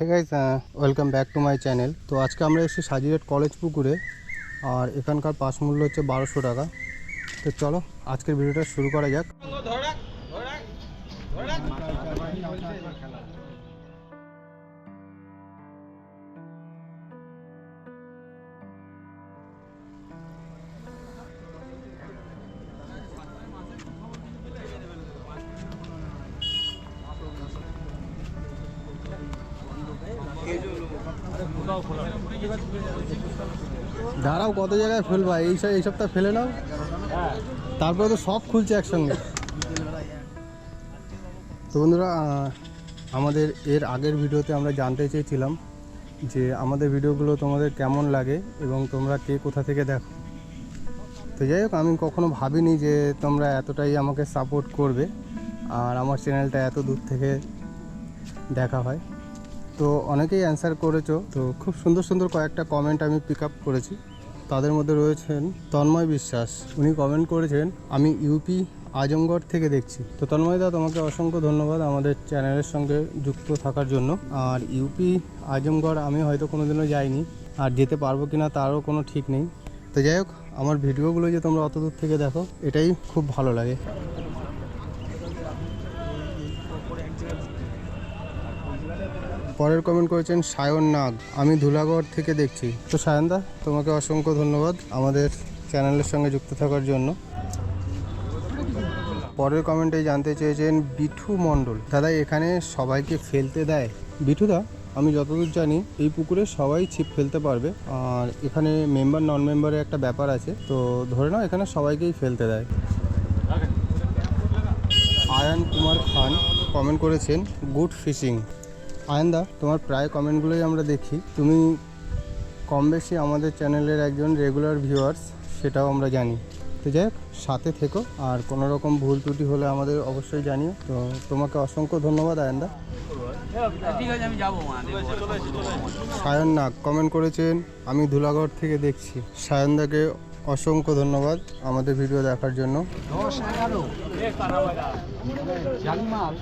Hey guys welcome back to my channel তো আজকে আমরা এসেছি সাজিরেট কলেজ পুকুরে, আর এখানকার পাস মূল্য হচ্ছে বারোশো টাকা। তো চলো, আজকের ভিডিওটা শুরু করা যাক। দাঁড়াও, কত জায়গায় ফেলবা? এই এই সপ্তাহ ফেলে নাও। তারপরে তো সব খুলছে একসঙ্গে। তো বন্ধুরা আমাদের এর আগের ভিডিওতে আমরা জানতে চেয়েছিলাম যে আমাদের ভিডিওগুলো তোমাদের কেমন লাগে এবং তোমরা কে কোথা থেকে দেখো। তো যাই হোক, আমি কখনো ভাবিনি যে তোমরা এতটাই আমাকে সাপোর্ট করবে আর আমার চ্যানেলটা এত দূর থেকে দেখা হয়। তো অনেকেই অ্যান্সার করেছ। তো খুব সুন্দর সুন্দর কয়েকটা কমেন্ট আমি পিক আপ করেছি। তাদের মধ্যে রয়েছেন তন্ময় বিশ্বাস। উনি কমেন্ট করেছেন, আমি ইউপি আজমগড় থেকে দেখছি। তো তন্ময় দা, তোমাকে অসংখ্য ধন্যবাদ আমাদের চ্যানেলের সঙ্গে যুক্ত থাকার জন্য। আর ইউপি আজমগড় আমি হয়তো কোনোদিনও যাইনি। আর যেতে পারব কিনা তারও কোনো ঠিক নেই। তো যাই হোক, আমার ভিডিওগুলো যে তোমরা অত দূর থেকে দেখো, এটাই খুব ভালো লাগে। পরের কমেন্ট করেছেন সায়ন নাগ। আমি ধুলাগড় থেকে দেখছি। তো সায়ন দা, তোমাকে অসংখ্য ধন্যবাদ আমাদের চ্যানেলের সঙ্গে যুক্ত থাকার জন্য। পরের কমেন্টে জানতে চেয়েছেন বিঠু মণ্ডল। দাদা, এখানে সবাইকে ফেলতে দেয়। বিঠু দা, আমি যতদূর জানি, এই পুকুরে সবাই ছিপ ফেলতে পারবে। আর এখানে মেম্বার নন মেম্বারের একটা ব্যাপার আছে। তো ধরে নাও, এখানে সবাইকেই ফেলতে দেয়। আয়ান কুমার খান কমেন্ট করেছেন গুড ফিশিং আয়ন্দা তোমার প্রায় কমেন্টগুলোই আমরা দেখি। তুমি কম বেশি আমাদের চ্যানেলের একজন রেগুলার ভিউয়ার্স, সেটাও আমরা জানি। তো যাই সাথে থেকো, আর কোনো রকম ভুল ত্রুটি হলে আমাদের অবশ্যই জানিও। তো তোমাকে অসংখ্য ধন্যবাদ, আয়ন্দা। সায়ন নাগ কমেন্ট করেছেন, আমি ধুলাগড় থেকে দেখছি। সায়নদাকে অসংখ্য ধন্যবাদ আমাদের ভিডিও দেখার জন্য। দশ এগারো। জালিমাল।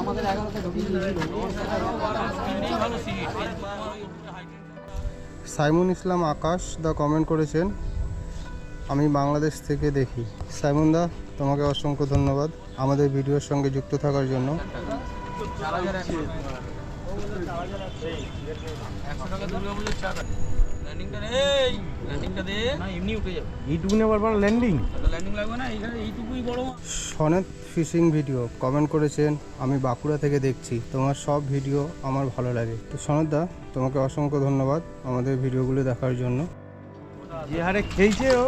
আমাদের এগারোতে ঢুকিয়ে সাইমুন ইসলাম আকাশ দা কমেন্ট করেছেন আমি বাংলাদেশ থেকে দেখি। সাইমুন দা তোমাকে অসংখ্য ধন্যবাদ আমাদের ভিডিওর সঙ্গে যুক্ত থাকার জন্য। একশো টাকা ল্যান্ডিংটা রে ল্যান্ডিংটা দে। না এমনি উঠে যাবে। এইটুকুনি আবার বড় ল্যান্ডিং ল্যান্ডিং লাগবে না এইখানে এইটুকুই বড়। সনেত ফিশিং ভিডিও কমেন্ট করেছেন আমি বাঁকুড়া থেকে দেখছি তোমার সব ভিডিও আমার ভালো লাগে। তো সনদ দা তোমাকে অসংখ্য ধন্যবাদ আমাদের ভিডিওগুলো দেখার জন্য। যে হারে খেয়েছে ও।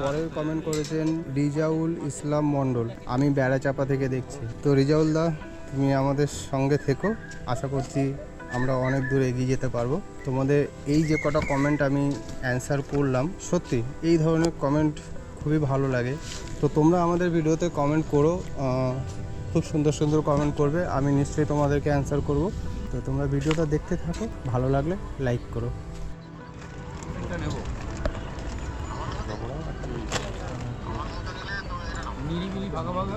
পরের কমেন্ট করেছেন রিজাউল ইসলাম মণ্ডল আমি বেড়াচাপা থেকে দেখছি। তো রিজাউল দা তুমি আমাদের সঙ্গে থেকো আশা করছি আমরা অনেক দূর এগিয়ে যেতে পারব। তোমাদের এই যে কটা কমেন্ট আমি অ্যান্সার করলাম, সত্যি এই ধরনের কমেন্ট খুবই ভালো লাগে। তো তোমরা আমাদের ভিডিওতে কমেন্ট করো খুব সুন্দর সুন্দর কমেন্ট করবে, আমি নিশ্চয়ই তোমাদেরকে অ্যান্সার করব। তো তোমরা ভিডিওটা দেখতে থাকো, ভালো লাগলে লাইক করো। নিরিবিলি ভাগা ভাগা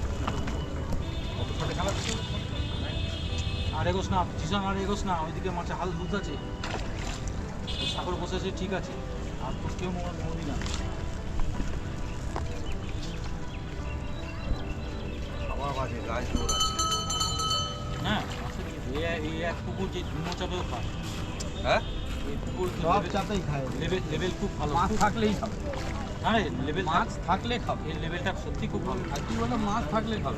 আর এগোস না জিসান আর এগোস না ওইদিকে মাছে হাল দুধ আছে সাগর বসেছে ঠিক আছে। আর তো কেউ মোড়ি না। হ্যাঁ আছে নাকি? এই- এই এক পুকুর যে ধুমো চাপেও খায়। হ্যাঁ? এই পুকুর সব চাপেই খায়। লেভেল লেভেল খুব ভালো। মাছ থাকলেই খাবে। হ্যাঁ লেভেল মাছ থাকলে খাবে। এর লেভেলটা সত্যি খুব ভালো। আর কি বলে মাছ থাকলে খাবে।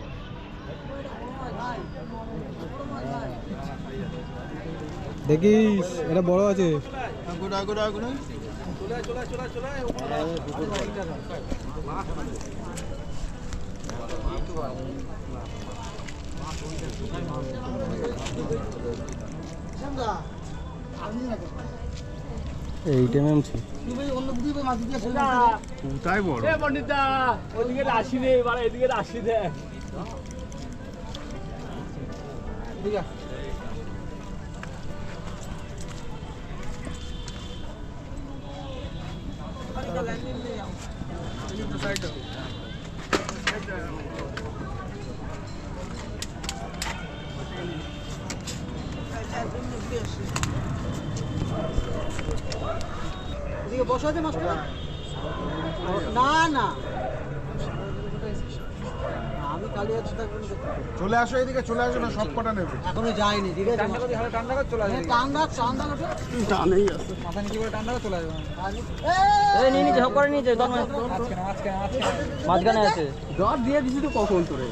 দেখিস এটা বড় আছে। এইট ছিল ওটাই বড়? পন্ডিতা ওদিকে রাশি দে এবার এদিকে রাশি দে এদিকে বসা আছে মাছটা না না আমি কালি আছি চলে আসো এদিকে চলে আসো না সব কটা নেবে। এখনও ঠিক আছে? ঠান্ডা করে চলে হ্যাঁ, টান্ডা টান্ডা ওঠে টানেই আছে। মাথা নিচে করে ঠান্ডা করে চলে আসবে। এই নিয়ে নিচে সব করে নিচে মাঝখানে আছে। দর দিয়ে দিছি তো কখন তোরে?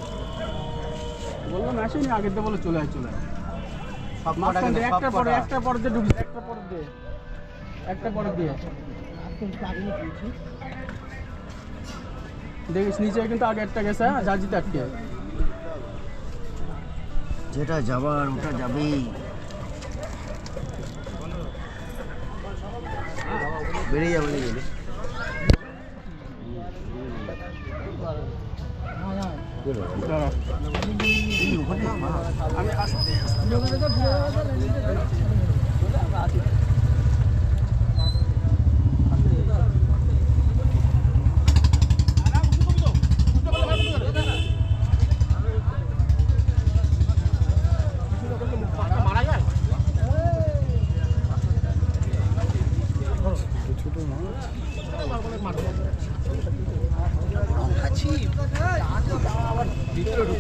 বললাম আসেনি আগের তো বলে চলে আয় চলে আয়। সব একটা পরে একটা পরে দিয়ে একটা পরে দিয়ে। একটা পরে দিয়ে। দেখিস নিচে কিন্তু আগে একটা গেছে হ্যাঁ জাজিতে আটকে যেটা যাবার ওটা যাবেই বেরিয়ে যাবে গেলে ছোট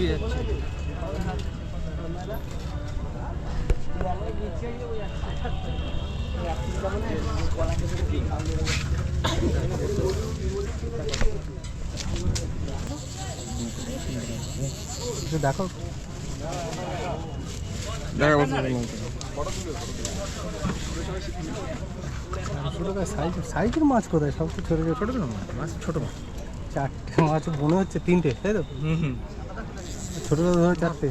যাচ্ছে একটু দেখো সাইজ সাইজের মাছ কোথায়? সব তো ছোটো ছোটো ছোটো মাছ ছোটো মাছ। চারটে মাছ মনে হচ্ছে তিনটে তাই তো? ছোটো ছোটো ধরে চারটে